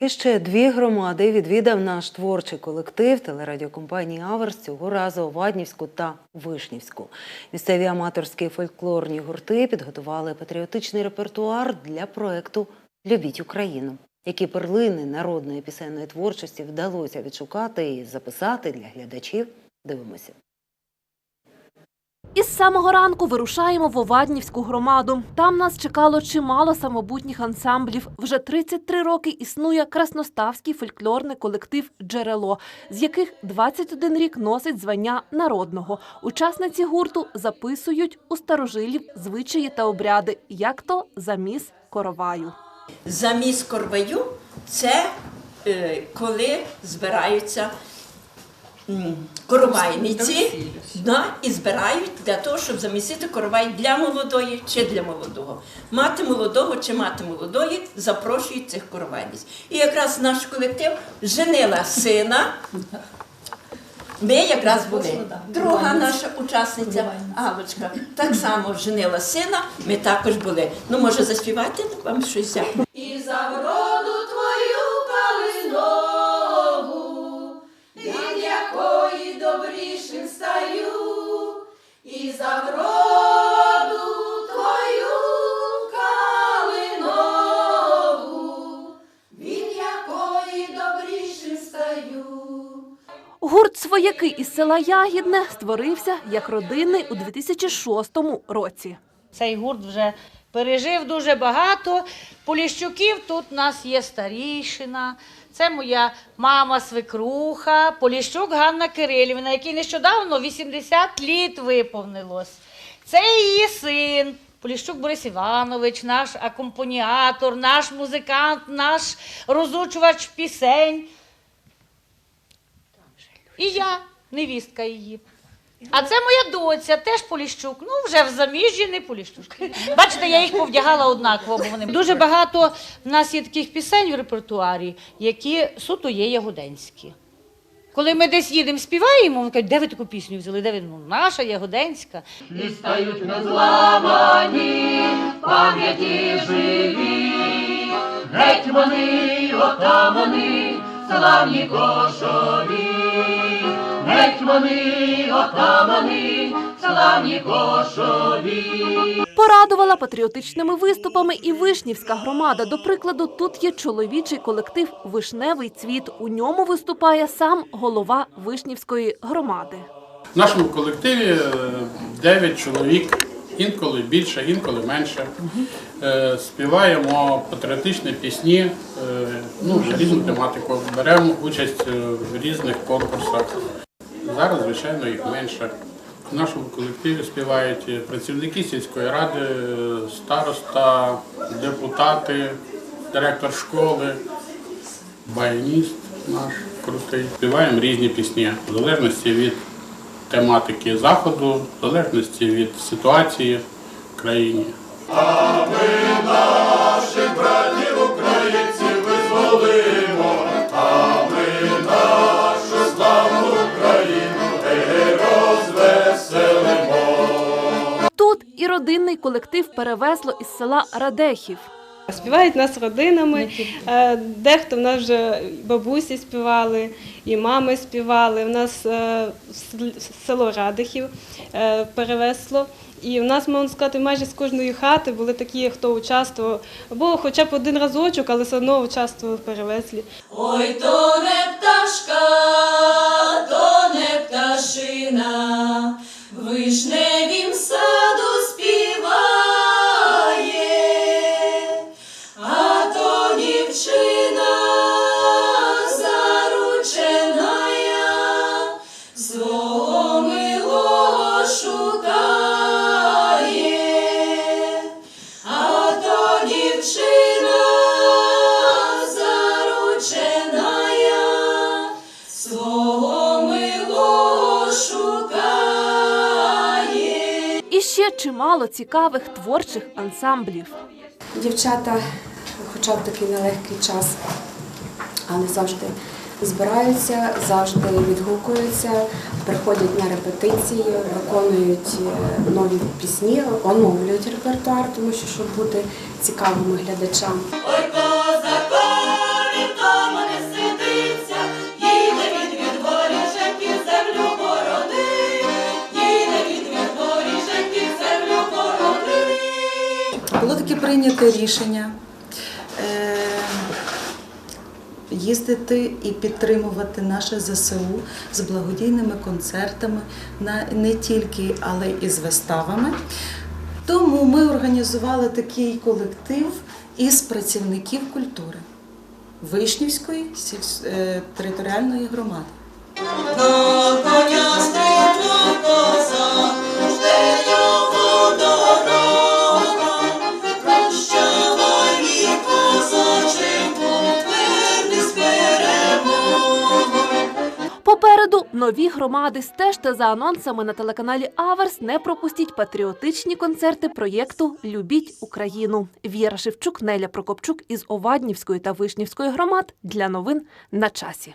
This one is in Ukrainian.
І ще дві громади відвідав наш творчий колектив телерадіокомпанії Аверс цього разу Оваднівську та Вишнівську. Місцеві аматорські фольклорні гурти підготували патріотичний репертуар для проекту Любіть Україну. Які перлини народної пісенної творчості вдалося відшукати і записати для глядачів? Дивимося. Із самого ранку вирушаємо в Оваднівську громаду. Там нас чекало чимало самобутніх ансамблів. Вже 33 роки існує красноставський фольклорний колектив Джерело, з яких 21 рік носить звання народного. Учасниці гурту записують у старожилів звичаї та обряди, як то заміс короваю. Заміс корваю це е, коли збираються коровайниці да, і збирають для того, щоб замісити коровай для молодої чи для молодого. Мати молодого чи мати молодої запрошують цих коровайниць. І якраз наш колектив женила сина. Ми якраз були. Друга наша учасниця Галочка так само женила сина. Ми також були. Ну, може, заспівати вам щось? Добрішим стаю, і за вроду твою калинову, від якої добрішим стаю. Гурт «Свояки» із села Ягідне створився як родинний у 2006 році. Цей гурт вже пережив дуже багато. Поліщуків тут у нас є старішина. Це моя мама свекруха, Поліщук Ганна Кирилівна, якій нещодавно 80 літ виповнилось. Це її син. Поліщук Борис Іванович, наш акомпаніатор, наш музикант, наш розучувач пісень. І я, невістка її. А це моя доця, теж Поліщук. Ну, вже в заміжжі не Поліщушки. Бачите, я їх повдягала однаково, бо вони дуже багато в нас є таких пісень в репертуарі, які суто є ягоденські. Коли ми десь їдемо, співаємо, вони кажуть, де ви таку пісню взяли? Де ви? Ну, наша ягоденська. І стають на зламані пам'яті живі, гетьмани, отамани, славні кошові, гетьмани, отамани, славні кошові. Порадувала патріотичними виступами і Вишнівська громада. До прикладу, тут є чоловічий колектив Вишневий цвіт. У ньому виступає сам голова Вишнівської громади. В нашому колективі 9 чоловік, інколи більше, інколи менше. Е, Співаємо патріотичні пісні, е, ну, різну тематику. Беремо участь е, в різних конкурсах. Зараз, звичайно, їх менше. В нашому колективі співають працівники сільської ради, староста, депутати, директор школи, баяніст наш крутий. Співаємо різні пісні, в залежності від тематики заходу, в залежності від ситуації в країні. Родинний колектив перевезло із села Радехів. Співають нас родинами. Е, Дехто в нас вже бабусі співали, і мами співали. У нас е, село Радихів е, перевесло. І в нас, можна сказати, майже з кожної хати були такі, хто участвував, або хоча б один разочок, але все одно участвував в перевеслі. Ой, то не пташка, то не пташина, в вишневім Чимало цікавих творчих ансамблів. Дівчата, хоча б такий нелегкий час, але завжди збираються, завжди відгукуються, приходять на репетиції, виконують е, нові пісні, оновлюють репертуар, тому що щоб бути цікавими глядачам. Ой, козакові то прийняте рішення е, їздити і підтримувати наше ЗСУ з благодійними концертами, не тільки, але і з виставами. Тому ми організували такий колектив із працівників культури Вишнівської е, територіальної громади. Нові громади. Стежте за анонсами на телеканалі Аверс. Не пропустіть патріотичні концерти проєкту Любіть Україну. Віра Шевчук, Неля Прокопчук із Оваднівської та Вишнівської громад для новин на часі.